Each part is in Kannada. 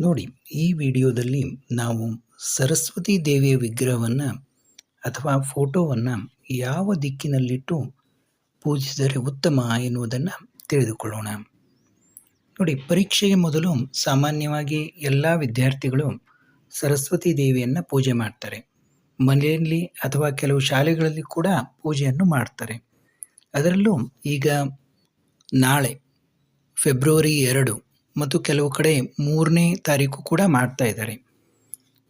ನೋಡಿ, ಈ ವಿಡಿಯೋದಲ್ಲಿ ನಾವು ಸರಸ್ವತಿ ದೇವಿಯ ವಿಗ್ರಹವನ್ನು ಅಥವಾ ಫೋಟೋವನ್ನು ಯಾವ ದಿಕ್ಕಿನಲ್ಲಿಟ್ಟು ಪೂಜಿಸಿದರೆ ಉತ್ತಮ ಎನ್ನುವುದನ್ನು ತಿಳಿದುಕೊಳ್ಳೋಣ. ನೋಡಿ, ಪರೀಕ್ಷೆಗೆ ಮೊದಲು ಸಾಮಾನ್ಯವಾಗಿ ಎಲ್ಲ ವಿದ್ಯಾರ್ಥಿಗಳು ಸರಸ್ವತಿ ದೇವಿಯನ್ನು ಪೂಜೆ ಮಾಡ್ತಾರೆ. ಮನೆಯಲ್ಲಿ ಅಥವಾ ಕೆಲವು ಶಾಲೆಗಳಲ್ಲಿ ಕೂಡ ಪೂಜೆಯನ್ನು ಮಾಡ್ತಾರೆ. ಅದರಲ್ಲೂ ಈಗ ನಾಳೆ, ಫೆಬ್ರವರಿ ಎರಡು ಮತ್ತು ಕೆಲವು ಕಡೆ ಮೂರನೇ ತಾರೀಕು ಕೂಡ ಮಾಡ್ತಾ ಇದ್ದಾರೆ.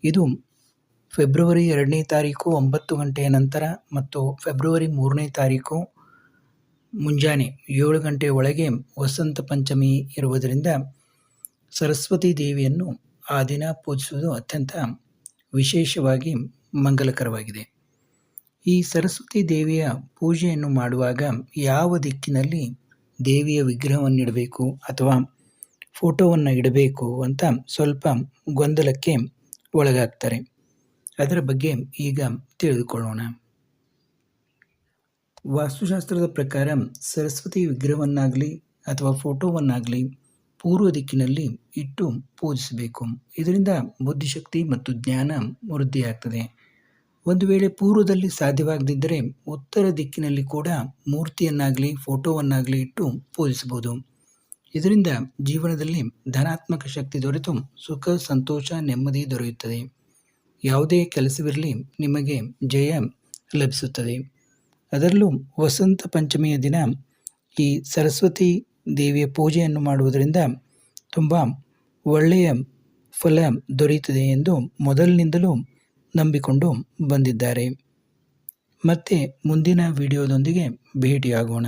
ಇದು ಫೆಬ್ರವರಿ ಎರಡನೇ ತಾರೀಕು ಒಂಬತ್ತು ಗಂಟೆಯ ನಂತರ ಮತ್ತು ಫೆಬ್ರವರಿ ಮೂರನೇ ತಾರೀಕು ಮುಂಜಾನೆ ಏಳು ಗಂಟೆಯ ಒಳಗೆ ವಸಂತ ಪಂಚಮಿ ಇರುವುದರಿಂದ ಸರಸ್ವತಿ ದೇವಿಯನ್ನು ಆ ದಿನ ಪೂಜಿಸುವುದು ಅತ್ಯಂತ ವಿಶೇಷವಾಗಿ ಮಂಗಲಕರವಾಗಿದೆ. ಈ ಸರಸ್ವತಿ ದೇವಿಯ ಪೂಜೆಯನ್ನು ಮಾಡುವಾಗ ಯಾವ ದಿಕ್ಕಿನಲ್ಲಿ ದೇವಿಯ ವಿಗ್ರಹವನ್ನಿಡಬೇಕು ಅಥವಾ ಫೋಟೋವನ್ನು ಇಡಬೇಕು ಅಂತ ಸ್ವಲ್ಪ ಗೊಂದಲಕ್ಕೆ ಒಳಗಾಗ್ತಾರೆ. ಅದರ ಬಗ್ಗೆ ಈಗ ತಿಳಿದುಕೊಳ್ಳೋಣ. ವಾಸ್ತುಶಾಸ್ತ್ರದ ಪ್ರಕಾರ ಸರಸ್ವತಿ ವಿಗ್ರಹವನ್ನಾಗಲಿ ಅಥವಾ ಫೋಟೋವನ್ನಾಗಲಿ ಪೂರ್ವ ದಿಕ್ಕಿನಲ್ಲಿ ಇಟ್ಟು ಪೂಜಿಸಬೇಕು. ಇದರಿಂದ ಬುದ್ಧಿಶಕ್ತಿ ಮತ್ತು ಜ್ಞಾನ ವೃದ್ಧಿಯಾಗ್ತದೆ. ಒಂದು ವೇಳೆ ಪೂರ್ವದಲ್ಲಿ ಸಾಧ್ಯವಾಗದಿದ್ದರೆ ಉತ್ತರ ದಿಕ್ಕಿನಲ್ಲಿ ಕೂಡ ಮೂರ್ತಿಯನ್ನಾಗಲಿ, ಫೋಟೋವನ್ನಾಗಲಿ ಇಟ್ಟು ಪೂಜಿಸಬಹುದು. ಇದರಿಂದ ಜೀವನದಲ್ಲಿ ಧನಾತ್ಮಕ ಶಕ್ತಿ ದೊರೆತು ಸುಖ, ಸಂತೋಷ, ನೆಮ್ಮದಿ ದೊರೆಯುತ್ತದೆ. ಯಾವುದೇ ಕೆಲಸವಿರಲಿ ನಿಮಗೆ ಜಯ ಲಭಿಸುತ್ತದೆ. ಅದರಲ್ಲೂ ವಸಂತ ಪಂಚಮಿಯ ದಿನ ಈ ಸರಸ್ವತಿ ದೇವಿಯ ಪೂಜೆಯನ್ನು ಮಾಡುವುದರಿಂದ ತುಂಬ ಒಳ್ಳೆಯ ಫಲ ದೊರೆಯುತ್ತದೆ ಎಂದು ಮೊದಲಿನಿಂದಲೂ ನಂಬಿಕೊಂಡು ಬಂದಿದ್ದಾರೆ. ಮತ್ತೆ ಮುಂದಿನ ವಿಡಿಯೋದೊಂದಿಗೆ ಭೇಟಿಯಾಗೋಣ.